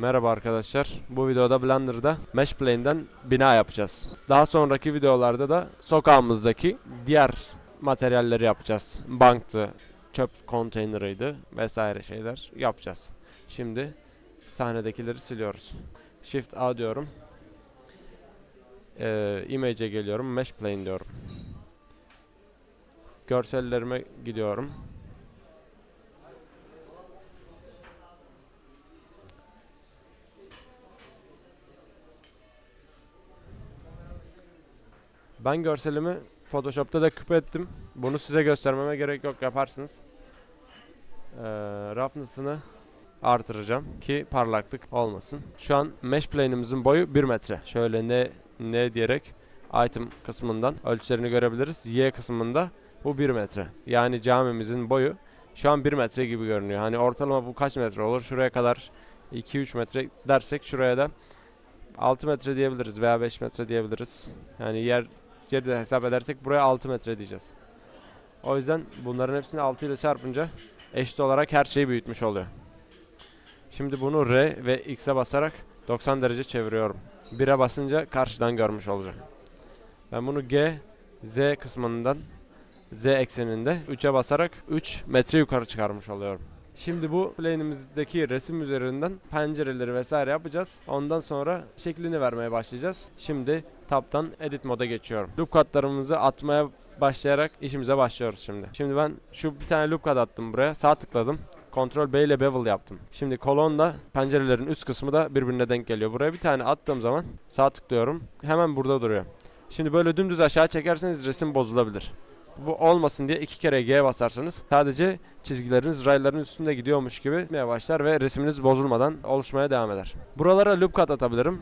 Merhaba arkadaşlar. Bu videoda Blender'da Mesh Plane'den bina yapacağız. Daha sonraki videolarda da sokağımızdaki diğer materyalleri yapacağız. Banktı, çöp konteynerıydı vesaire şeyler yapacağız. Şimdi sahnedekileri siliyoruz. Shift A diyorum. Ee, image'e geliyorum. Mesh Plane diyorum. Görsellerime gidiyorum. Ben görselimi Photoshop'ta da küpe ettim. Bunu size göstermeme gerek yok yaparsınız. Ee, roughness'ını artıracağım ki parlaklık olmasın. Şu an mesh plane'imizin boyu 1 metre. Şöyle ne ne diyerek item kısmından ölçülerini görebiliriz. Y kısmında bu 1 metre. Yani camimizin boyu şu an 1 metre gibi görünüyor. Hani ortalama bu kaç metre olur? Şuraya kadar 2-3 metre dersek şuraya da 6 metre diyebiliriz veya 5 metre diyebiliriz. Yani yer yeri de hesap edersek buraya 6 metre diyeceğiz. O yüzden bunların hepsini 6 ile çarpınca eşit olarak her şeyi büyütmüş oluyor. Şimdi bunu R ve X'e basarak 90 derece çeviriyorum. 1'e basınca karşıdan görmüş olacağım. Ben bunu G, Z kısmından Z ekseninde 3'e basarak 3 metre yukarı çıkarmış oluyorum. Şimdi bu plane'imizdeki resim üzerinden pencereleri vesaire yapacağız. Ondan sonra şeklini vermeye başlayacağız. Şimdi tab'tan edit moda geçiyorum. Loop katlarımızı atmaya başlayarak işimize başlıyoruz şimdi. Şimdi ben şu bir tane loop kat attım buraya. Sağ tıkladım. Ctrl B ile bevel yaptım. Şimdi kolonla pencerelerin üst kısmı da birbirine denk geliyor. Buraya bir tane attığım zaman sağ tıklıyorum. Hemen burada duruyor. Şimdi böyle dümdüz aşağı çekerseniz resim bozulabilir. Bu olmasın diye iki kere G basarsanız sadece çizgileriniz rayların üstünde gidiyormuş gibi başlar ve resminiz bozulmadan oluşmaya devam eder. Buralara loop kat atabilirim.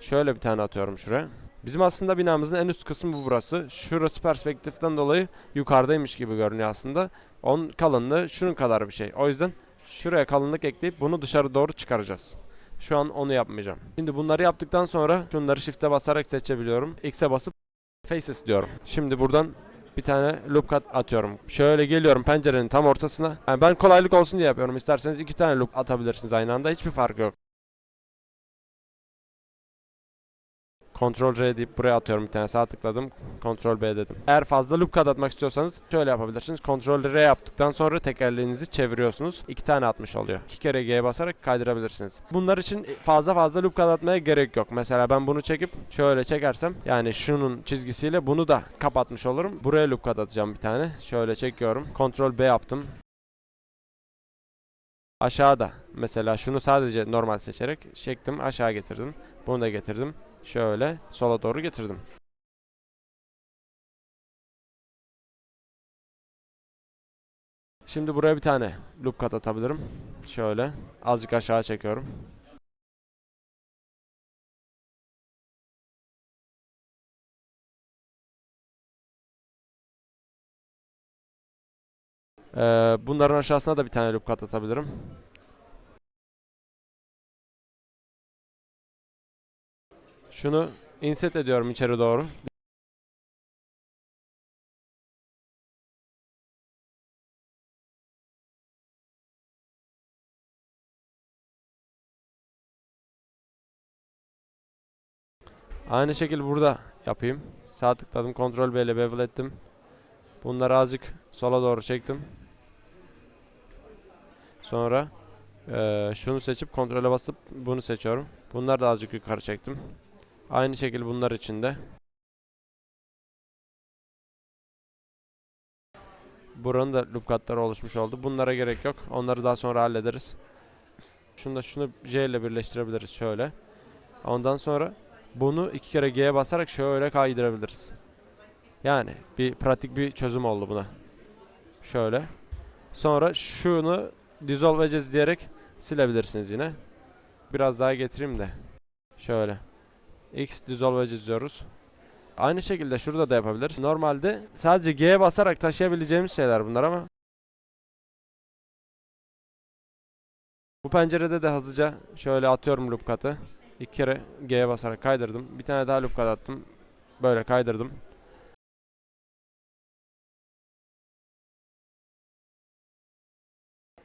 Şöyle bir tane atıyorum şuraya. Bizim aslında binamızın en üst kısmı bu burası. Şurası perspektiften dolayı yukarıdaymış gibi görünüyor aslında. Onun kalınlığı şunun kadar bir şey. O yüzden şuraya kalınlık ekleyip bunu dışarı doğru çıkaracağız. Şu an onu yapmayacağım. Şimdi bunları yaptıktan sonra şunları shift'e basarak seçebiliyorum. X'e basıp faces diyorum. Şimdi buradan bir tane loop cut atıyorum. Şöyle geliyorum pencerenin tam ortasına. Yani ben kolaylık olsun diye yapıyorum. İsterseniz iki tane loop atabilirsiniz aynı anda. Hiçbir fark yok. Ctrl R deyip buraya atıyorum bir tane sağ tıkladım. Ctrl B dedim. Eğer fazla loop kat atmak istiyorsanız şöyle yapabilirsiniz. Ctrl R yaptıktan sonra tekerleğinizi çeviriyorsunuz. İki tane atmış oluyor. İki kere G'ye basarak kaydırabilirsiniz. Bunlar için fazla fazla loop kat atmaya gerek yok. Mesela ben bunu çekip şöyle çekersem yani şunun çizgisiyle bunu da kapatmış olurum. Buraya loop kat atacağım bir tane. Şöyle çekiyorum. Ctrl B yaptım. Aşağıda mesela şunu sadece normal seçerek çektim aşağı getirdim. Bunu da getirdim. Şöyle sola doğru getirdim. Şimdi buraya bir tane loop kat atabilirim. Şöyle azıcık aşağı çekiyorum. Ee, bunların aşağısına da bir tane loop kat atabilirim. Şunu inset ediyorum içeri doğru. Aynı şekilde burada yapayım. Sağ tıkladım, Ctrl B ile bevel ettim. Bunları azıcık sola doğru çektim. Sonra eee, şunu seçip kontrole basıp bunu seçiyorum. Bunları da azıcık yukarı çektim. Aynı şekilde bunlar için de. Buranın da loop katları oluşmuş oldu. Bunlara gerek yok. Onları daha sonra hallederiz. Şunu da şunu J ile birleştirebiliriz şöyle. Ondan sonra bunu iki kere G'ye basarak şöyle kaydırabiliriz. Yani bir pratik bir çözüm oldu buna. Şöyle. Sonra şunu dissolve edeceğiz diyerek silebilirsiniz yine. Biraz daha getireyim de. Şöyle. X dissolve edeceğiz diyoruz. Aynı şekilde şurada da yapabiliriz. Normalde sadece G'ye basarak taşıyabileceğimiz şeyler bunlar ama Bu pencerede de hızlıca şöyle atıyorum loop katı. İki kere G'ye basarak kaydırdım. Bir tane daha loop kat attım. Böyle kaydırdım.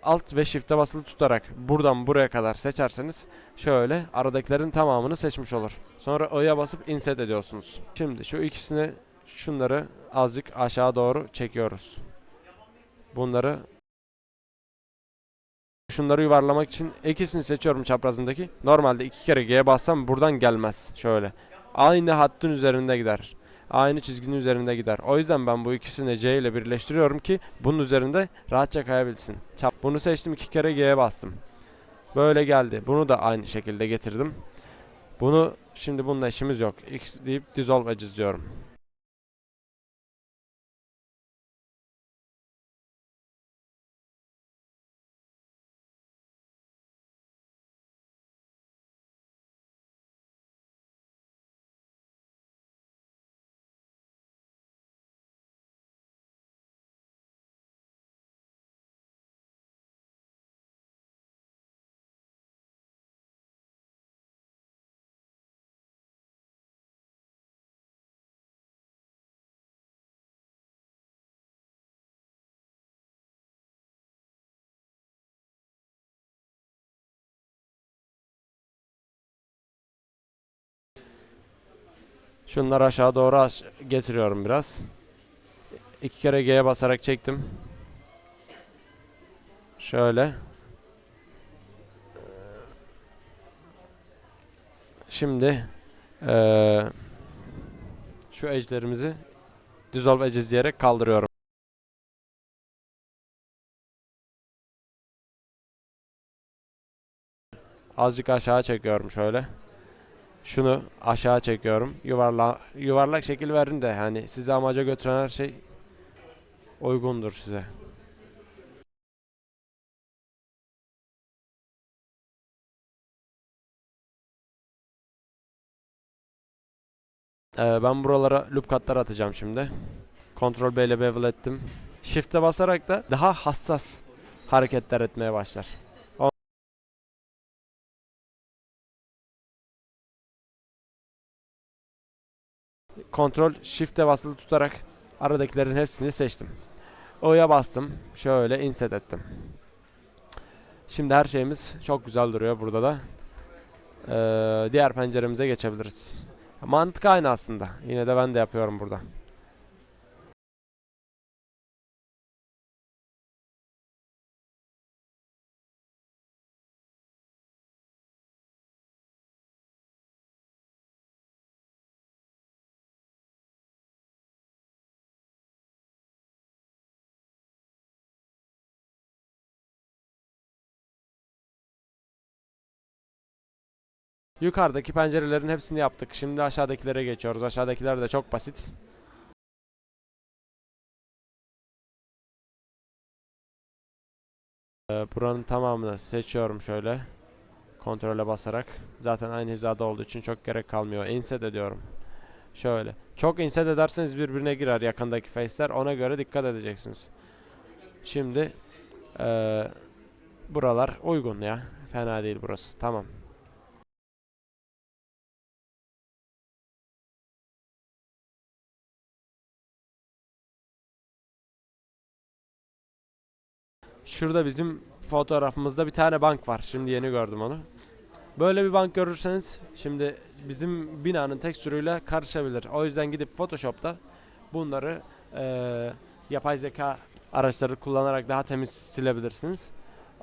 Alt ve Shift'e basılı tutarak buradan buraya kadar seçerseniz şöyle aradakilerin tamamını seçmiş olur. Sonra O'ya basıp inset ediyorsunuz. Şimdi şu ikisini şunları azıcık aşağı doğru çekiyoruz. Bunları Şunları yuvarlamak için ikisini seçiyorum çaprazındaki. Normalde iki kere G'ye bassam buradan gelmez. Şöyle. Aynı hattın üzerinde gider. Aynı çizginin üzerinde gider. O yüzden ben bu ikisini C ile birleştiriyorum ki bunun üzerinde rahatça kayabilsin. Bunu seçtim iki kere G'ye bastım. Böyle geldi. Bunu da aynı şekilde getirdim. Bunu şimdi bununla işimiz yok. X deyip dissolve edges diyorum. Şunları aşağı doğru aş- getiriyorum biraz. İki kere G'ye basarak çektim. Şöyle. Şimdi eee, şu edge'lerimizi dissolve edges diyerek kaldırıyorum. Azıcık aşağı çekiyorum şöyle. Şunu aşağı çekiyorum. Yuvarla yuvarlak şekil verin de hani sizi amaca götüren her şey uygundur size. Ee, ben buralara loop katlar atacağım şimdi. Ctrl B ile bevel ettim. Shift'e basarak da daha hassas hareketler etmeye başlar. Ctrl Shift'e basılı tutarak aradakilerin hepsini seçtim. O'ya bastım. Şöyle inset ettim. Şimdi her şeyimiz çok güzel duruyor burada da. Ee, diğer penceremize geçebiliriz. Mantık aynı aslında. Yine de ben de yapıyorum burada. Yukarıdaki pencerelerin hepsini yaptık. Şimdi aşağıdakilere geçiyoruz. Aşağıdakiler de çok basit. Ee, buranın tamamını seçiyorum şöyle. Kontrole basarak. Zaten aynı hizada olduğu için çok gerek kalmıyor. Inset ediyorum. Şöyle. Çok inset ederseniz birbirine girer yakındaki face'ler. Ona göre dikkat edeceksiniz. Şimdi ee, buralar uygun ya. Fena değil burası. Tamam. Şurada bizim fotoğrafımızda bir tane bank var. Şimdi yeni gördüm onu. Böyle bir bank görürseniz şimdi bizim binanın tekstürüyle karışabilir. O yüzden gidip Photoshop'ta bunları eee, yapay zeka araçları kullanarak daha temiz silebilirsiniz.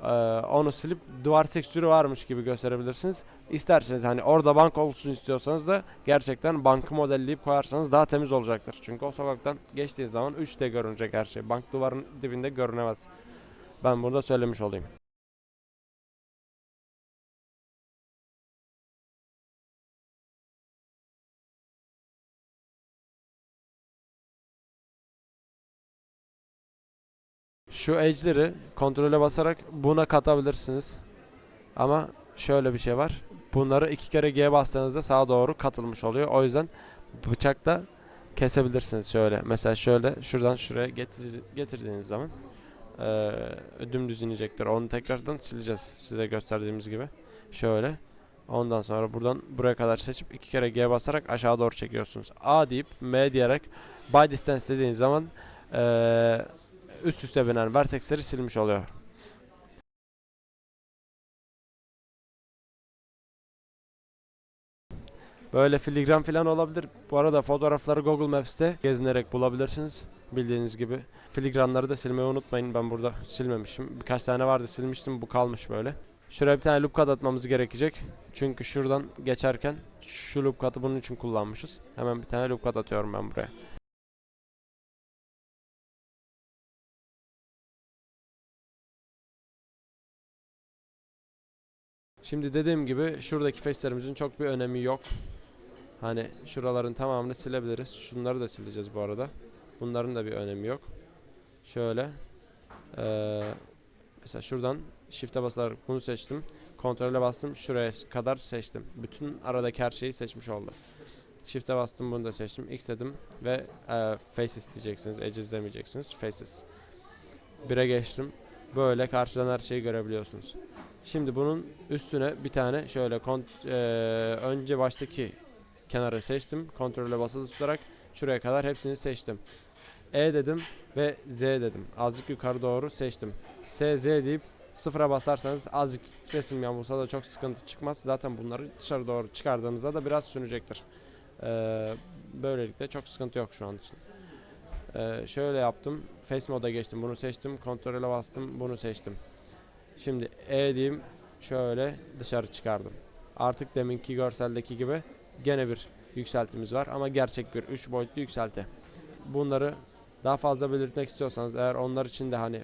Eee, onu silip duvar tekstürü varmış gibi gösterebilirsiniz. İsterseniz hani orada bank olsun istiyorsanız da gerçekten bankı modelleyip koyarsanız daha temiz olacaktır. Çünkü o sokaktan geçtiğiniz zaman 3D görünecek her şey. Bank duvarın dibinde görünemez. Ben burada söylemiş olayım. Şu edge'leri kontrole basarak buna katabilirsiniz. Ama şöyle bir şey var. Bunları iki kere G bastığınızda sağa doğru katılmış oluyor. O yüzden bıçakla kesebilirsiniz şöyle. Mesela şöyle şuradan şuraya getir, getirdiğiniz zaman ee, e, dümdüz inecektir. Onu tekrardan sileceğiz size gösterdiğimiz gibi. Şöyle. Ondan sonra buradan buraya kadar seçip iki kere G basarak aşağı doğru çekiyorsunuz. A deyip M diyerek by distance dediğin zaman e, üst üste binen vertexleri silmiş oluyor. Böyle filigran falan olabilir. Bu arada fotoğrafları Google Maps'te gezinerek bulabilirsiniz. Bildiğiniz gibi. Filigranları da silmeyi unutmayın. Ben burada silmemişim. Birkaç tane vardı silmiştim. Bu kalmış böyle. Şuraya bir tane loop cut atmamız gerekecek. Çünkü şuradan geçerken şu loop cut'ı bunun için kullanmışız. Hemen bir tane loop cut atıyorum ben buraya. Şimdi dediğim gibi şuradaki face'lerimizin çok bir önemi yok. Hani şuraların tamamını silebiliriz. Şunları da sileceğiz bu arada. Bunların da bir önemi yok. Şöyle. Eee mesela şuradan shift'e basarak bunu seçtim. Kontrole bastım. Şuraya kadar seçtim. Bütün aradaki her şeyi seçmiş oldu. Shift'e bastım bunu da seçtim. X dedim ve eee faces diyeceksiniz. Edge izlemeyeceksiniz. Faces. 1'e geçtim. Böyle karşıdan her şeyi görebiliyorsunuz. Şimdi bunun üstüne bir tane şöyle kont- eee, önce baştaki kenarı seçtim. Kontrole basılı tutarak şuraya kadar hepsini seçtim. E dedim ve Z dedim. Azıcık yukarı doğru seçtim. S, Z deyip sıfıra basarsanız azıcık resim yamulsa da çok sıkıntı çıkmaz. Zaten bunları dışarı doğru çıkardığımızda da biraz sünecektir. Eee, böylelikle çok sıkıntı yok şu an için. Eee, şöyle yaptım. Face moda geçtim. Bunu seçtim. Kontrole bastım. Bunu seçtim. Şimdi E diyeyim şöyle dışarı çıkardım. Artık deminki görseldeki gibi gene bir yükseltimiz var ama gerçek bir 3 boyutlu yükselti. Bunları daha fazla belirtmek istiyorsanız eğer onlar için de hani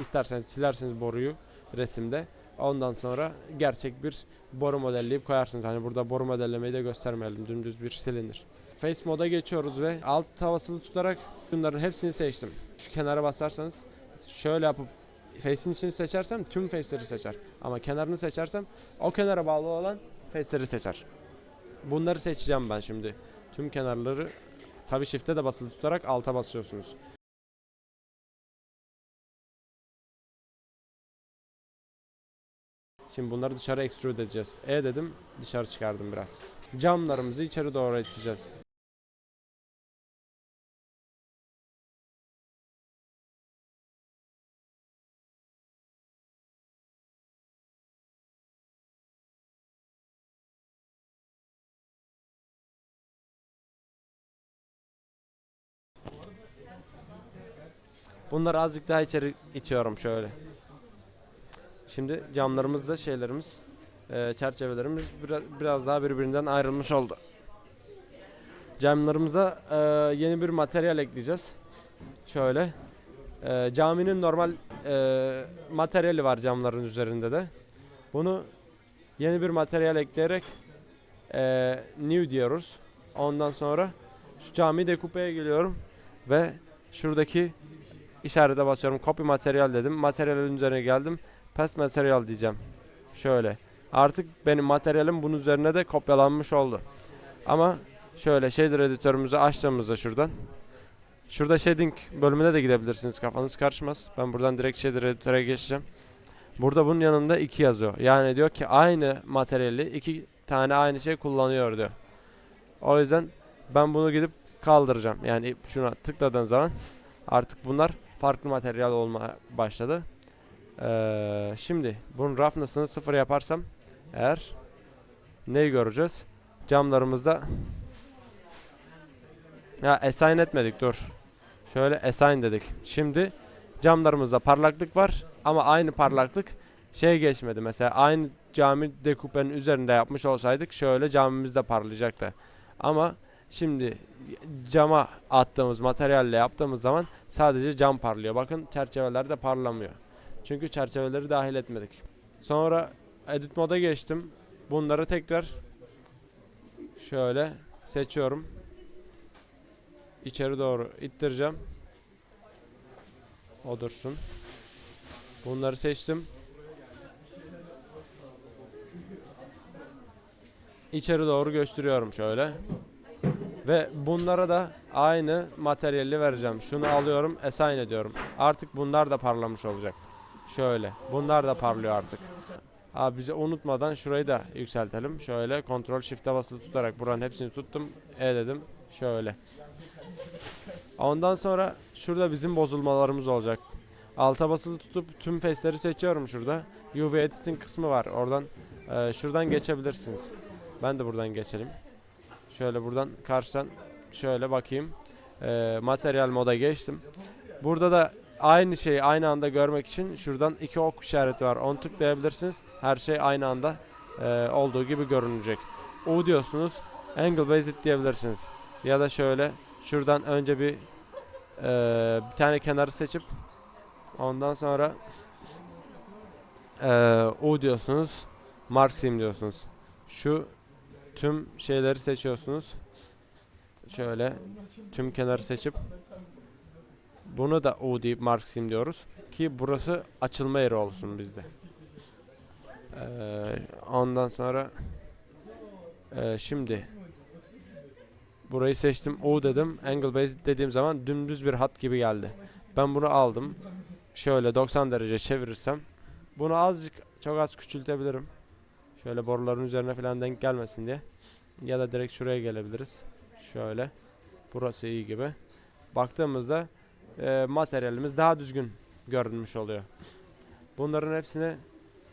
isterseniz silersiniz boruyu resimde. Ondan sonra gerçek bir boru modelleyip koyarsınız. Hani burada boru modellemeyi de göstermeyelim. Dümdüz bir silindir. Face moda geçiyoruz ve alt tavasını tutarak bunların hepsini seçtim. Şu kenara basarsanız şöyle yapıp face'in içini seçersem tüm face'leri seçer. Ama kenarını seçersem o kenara bağlı olan face'leri seçer. Bunları seçeceğim ben şimdi. Tüm kenarları tabi shift'e de basılı tutarak alta basıyorsunuz. Şimdi bunları dışarı extrude edeceğiz. E dedim dışarı çıkardım biraz. Camlarımızı içeri doğru iteceğiz. Bunları azıcık daha içeri itiyorum şöyle. Şimdi camlarımız da şeylerimiz, e, çerçevelerimiz biraz, daha birbirinden ayrılmış oldu. Camlarımıza e, yeni bir materyal ekleyeceğiz. Şöyle. E, caminin normal materyali var camların üzerinde de. Bunu yeni bir materyal ekleyerek new diyoruz. Ondan sonra şu cami dekupeye geliyorum ve şuradaki işarete basıyorum. Copy materyal dedim. Materyalin üzerine geldim. Paste materyal diyeceğim. Şöyle. Artık benim materyalim bunun üzerine de kopyalanmış oldu. Ama şöyle shader editörümüzü açtığımızda şuradan. Şurada shading bölümüne de gidebilirsiniz. Kafanız karışmaz. Ben buradan direkt shader editöre geçeceğim. Burada bunun yanında 2 yazıyor. Yani diyor ki aynı materyali iki tane aynı şey kullanıyor diyor. O yüzden ben bunu gidip kaldıracağım. Yani şuna tıkladığın zaman artık bunlar farklı materyal olmaya başladı. Ee, şimdi bunun roughness'ını sıfır yaparsam eğer neyi göreceğiz? Camlarımızda ya assign etmedik dur. Şöyle assign dedik. Şimdi camlarımızda parlaklık var ama aynı parlaklık şey geçmedi. Mesela aynı cami dekupenin üzerinde yapmış olsaydık şöyle camimiz de parlayacaktı. Ama şimdi cama attığımız materyalle yaptığımız zaman sadece cam parlıyor. Bakın çerçeveler de parlamıyor. Çünkü çerçeveleri dahil etmedik. Sonra edit moda geçtim. Bunları tekrar şöyle seçiyorum. İçeri doğru ittireceğim. O dursun. Bunları seçtim. İçeri doğru gösteriyorum şöyle. Ve bunlara da aynı materyali vereceğim. Şunu alıyorum, assign ediyorum. Artık bunlar da parlamış olacak. Şöyle. Bunlar da parlıyor artık. Abi bize unutmadan şurayı da yükseltelim. Şöyle kontrol shift'e basılı tutarak buranın hepsini tuttum. E dedim. Şöyle. Ondan sonra şurada bizim bozulmalarımız olacak. Alta basılı tutup tüm face'leri seçiyorum şurada. UV editing kısmı var. Oradan e, şuradan geçebilirsiniz. Ben de buradan geçelim. Şöyle buradan karşıdan şöyle bakayım. Ee, materyal moda geçtim. Burada da aynı şeyi aynı anda görmek için şuradan iki ok işareti var. Onu tıklayabilirsiniz. Her şey aynı anda e, olduğu gibi görünecek. U diyorsunuz. Angle based diyebilirsiniz. Ya da şöyle şuradan önce bir e, bir tane kenarı seçip ondan sonra e, U diyorsunuz. Mark sim diyorsunuz. Şu tüm şeyleri seçiyorsunuz. Şöyle tüm kenarı seçip bunu da U deyip Mark sim diyoruz ki burası açılma yeri olsun bizde. Ee, ondan sonra ee, şimdi burayı seçtim U dedim angle based dediğim zaman dümdüz bir hat gibi geldi. Ben bunu aldım. Şöyle 90 derece çevirirsem bunu azıcık çok az küçültebilirim. Şöyle boruların üzerine falan denk gelmesin diye. Ya da direkt şuraya gelebiliriz. Şöyle. Burası iyi gibi. Baktığımızda e, materyalimiz daha düzgün görünmüş oluyor. Bunların hepsini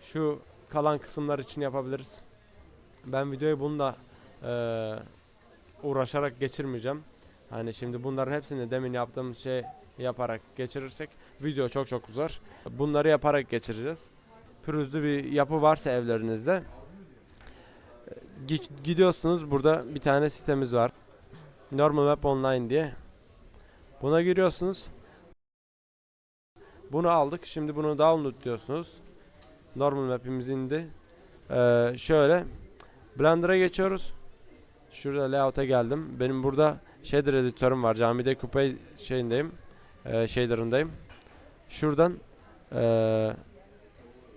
şu kalan kısımlar için yapabiliriz. Ben videoyu bununla e, uğraşarak geçirmeyeceğim. Hani şimdi bunların hepsini demin yaptığım şey yaparak geçirirsek video çok çok uzar. Bunları yaparak geçireceğiz. Pürüzlü bir yapı varsa evlerinizde gidiyorsunuz burada bir tane sitemiz var. Normal Map Online diye. Buna giriyorsunuz. Bunu aldık. Şimdi bunu download diyorsunuz. Normal Map'imiz indi. Ee, şöyle Blender'a geçiyoruz. Şurada layout'a geldim. Benim burada shader editörüm var. Camide Coupe şeyindeyim. E, shader'ındayım. Şuradan e,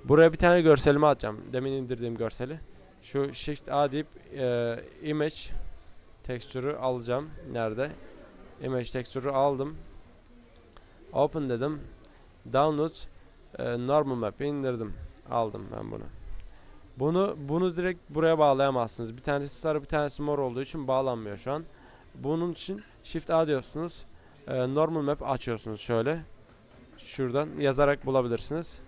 buraya bir tane görselimi atacağım. Demin indirdiğim görseli. Şu Shift A deyip e, image tekstürü alacağım. Nerede? Image tekstürü aldım. Open dedim. Download e, normal map'i indirdim. Aldım ben bunu. Bunu bunu direkt buraya bağlayamazsınız. Bir tanesi sarı, bir tanesi mor olduğu için bağlanmıyor şu an. Bunun için Shift A diyorsunuz. E, normal map açıyorsunuz şöyle. Şuradan yazarak bulabilirsiniz.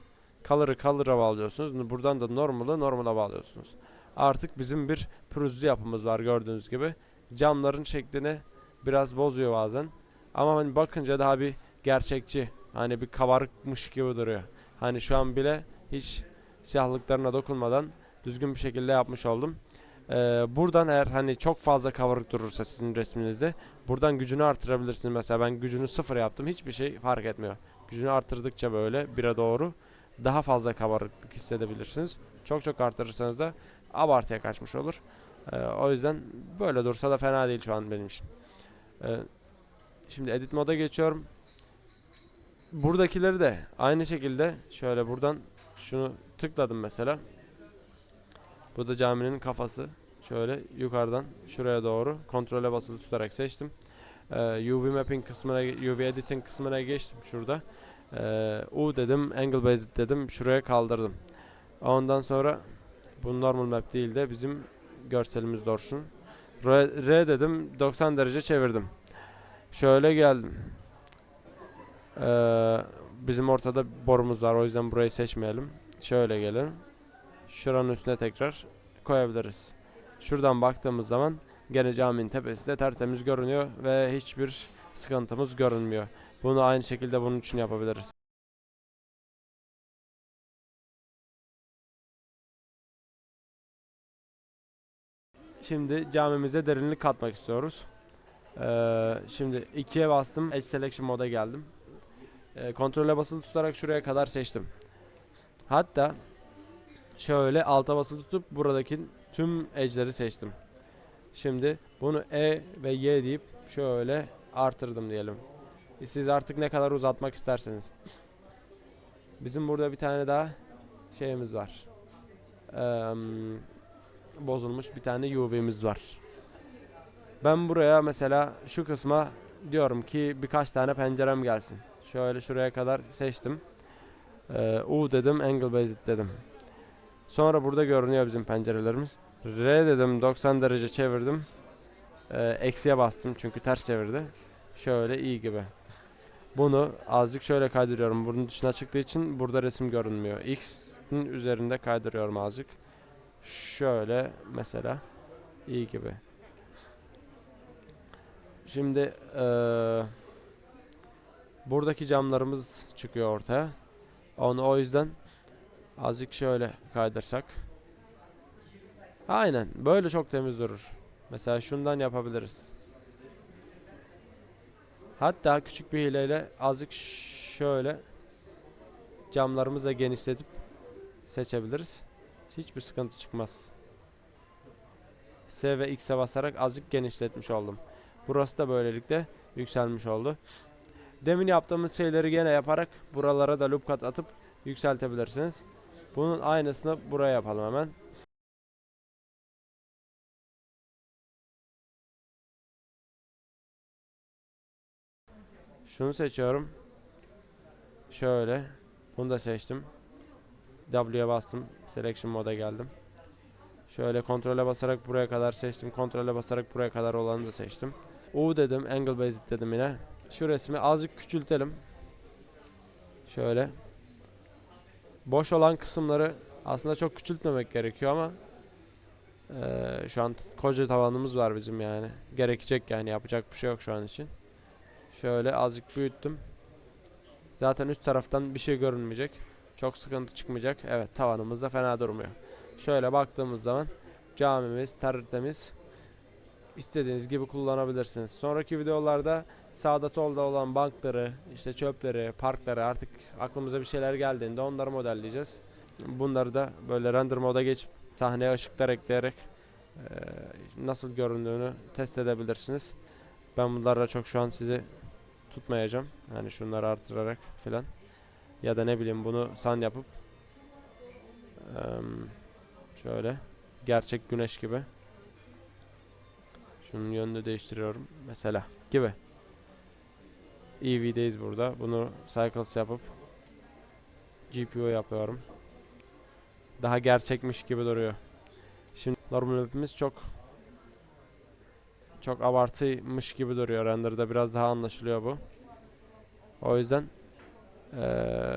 Color'ı color'a bağlıyorsunuz. Buradan da normal'ı normal'a bağlıyorsunuz. Artık bizim bir pürüzlü yapımız var gördüğünüz gibi. Camların şeklini biraz bozuyor bazen. Ama hani bakınca daha bir gerçekçi. Hani bir kabarıkmış gibi duruyor. Hani şu an bile hiç siyahlıklarına dokunmadan düzgün bir şekilde yapmış oldum. Ee, buradan eğer hani çok fazla kabarık durursa sizin resminizde buradan gücünü artırabilirsiniz. Mesela ben gücünü sıfır yaptım. Hiçbir şey fark etmiyor. Gücünü artırdıkça böyle bire doğru daha fazla kabarıklık hissedebilirsiniz. Çok çok artırırsanız da abartıya kaçmış olur. Ee, o yüzden böyle dursa da fena değil şu an benim için. Ee, şimdi edit moda geçiyorum. Buradakileri de aynı şekilde şöyle buradan şunu tıkladım mesela. Bu da caminin kafası. Şöyle yukarıdan şuraya doğru kontrole basılı tutarak seçtim. Ee, UV mapping kısmına, UV editing kısmına geçtim şurada. Ee, U dedim, angle based dedim, şuraya kaldırdım. Ondan sonra bu normal map değil de bizim görselimiz doğrusun. R, R dedim, 90 derece çevirdim. Şöyle geldim. Ee, bizim ortada borumuz var o yüzden burayı seçmeyelim. Şöyle gelin. Şuranın üstüne tekrar koyabiliriz. Şuradan baktığımız zaman gene caminin tepesi de tertemiz görünüyor ve hiçbir sıkıntımız görünmüyor. Bunu aynı şekilde bunun için yapabiliriz. Şimdi camimize derinlik katmak istiyoruz. Ee, şimdi ikiye bastım. Edge Selection moda geldim. Ee, kontrole basılı tutarak şuraya kadar seçtim. Hatta şöyle alta basılı tutup buradaki tüm edge'leri seçtim. Şimdi bunu E ve Y deyip şöyle artırdım diyelim. Siz artık ne kadar uzatmak isterseniz. Bizim burada bir tane daha şeyimiz var. Eee, bozulmuş bir tane UV'miz var. Ben buraya mesela şu kısma diyorum ki birkaç tane pencerem gelsin. Şöyle şuraya kadar seçtim. Ee, U dedim, angle based dedim. Sonra burada görünüyor bizim pencerelerimiz. R dedim, 90 derece çevirdim. Ee, eksiye bastım çünkü ters çevirdi. Şöyle iyi gibi. Bunu azıcık şöyle kaydırıyorum. Bunun dışına çıktığı için burada resim görünmüyor. X'in üzerinde kaydırıyorum azıcık. Şöyle mesela iyi gibi. Şimdi eee, buradaki camlarımız çıkıyor ortaya. Onu o yüzden azıcık şöyle kaydırsak. Aynen böyle çok temiz durur. Mesela şundan yapabiliriz. Hatta küçük bir hileyle azıcık şöyle camlarımızı genişletip seçebiliriz. Hiçbir sıkıntı çıkmaz. S ve X'e basarak azıcık genişletmiş oldum. Burası da böylelikle yükselmiş oldu. Demin yaptığımız şeyleri gene yaparak buralara da loop kat atıp yükseltebilirsiniz. Bunun aynısını buraya yapalım hemen. Şunu seçiyorum. Şöyle. Bunu da seçtim. W'ye bastım. Selection moda geldim. Şöyle kontrole basarak buraya kadar seçtim. Kontrole basarak buraya kadar olanı da seçtim. U dedim. Angle based dedim yine. Şu resmi azıcık küçültelim. Şöyle. Boş olan kısımları aslında çok küçültmemek gerekiyor ama eee, şu an koca tavanımız var bizim yani. Gerekecek yani yapacak bir şey yok şu an için. Şöyle azıcık büyüttüm. Zaten üst taraftan bir şey görünmeyecek. Çok sıkıntı çıkmayacak. Evet tavanımız da fena durmuyor. Şöyle baktığımız zaman camimiz tertemiz. İstediğiniz gibi kullanabilirsiniz. Sonraki videolarda sağda solda olan bankları, işte çöpleri, parkları artık aklımıza bir şeyler geldiğinde onları modelleyeceğiz. Bunları da böyle render moda geçip sahneye ışıklar ekleyerek nasıl göründüğünü test edebilirsiniz. Ben bunlarla çok şu an sizi tutmayacağım. Yani şunları artırarak filan. Ya da ne bileyim bunu san yapıp şöyle gerçek güneş gibi. Şunun yönünü değiştiriyorum mesela gibi. EV'deyiz burada. Bunu cycles yapıp GPU yapıyorum. Daha gerçekmiş gibi duruyor. Şimdi normal map'imiz çok çok abartıymış gibi duruyor. Render'da biraz daha anlaşılıyor bu. O yüzden eee,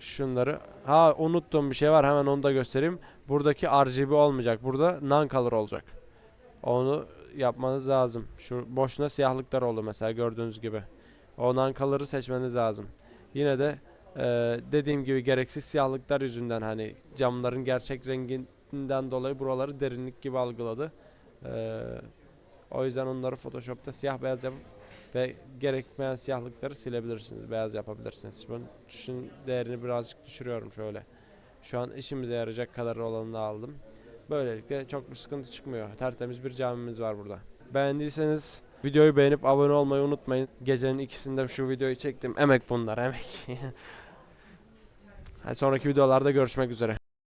şunları ha unuttuğum bir şey var hemen onu da göstereyim. Buradaki RGB olmayacak. Burada non-color olacak. Onu yapmanız lazım. Şu boşuna siyahlıklar oldu mesela gördüğünüz gibi. O non-color'ı seçmeniz lazım. Yine de eee, dediğim gibi gereksiz siyahlıklar yüzünden hani camların gerçek renginden dolayı buraları derinlik gibi algıladı. Eee o yüzden onları Photoshop'ta siyah beyaz yapıp ve gerekmeyen siyahlıkları silebilirsiniz. Beyaz yapabilirsiniz. Ben şunun değerini birazcık düşürüyorum şöyle. Şu an işimize yarayacak kadar olanını aldım. Böylelikle çok bir sıkıntı çıkmıyor. Tertemiz bir camimiz var burada. Beğendiyseniz videoyu beğenip abone olmayı unutmayın. Gecenin ikisinde şu videoyu çektim. Emek bunlar emek. Sonraki videolarda görüşmek üzere.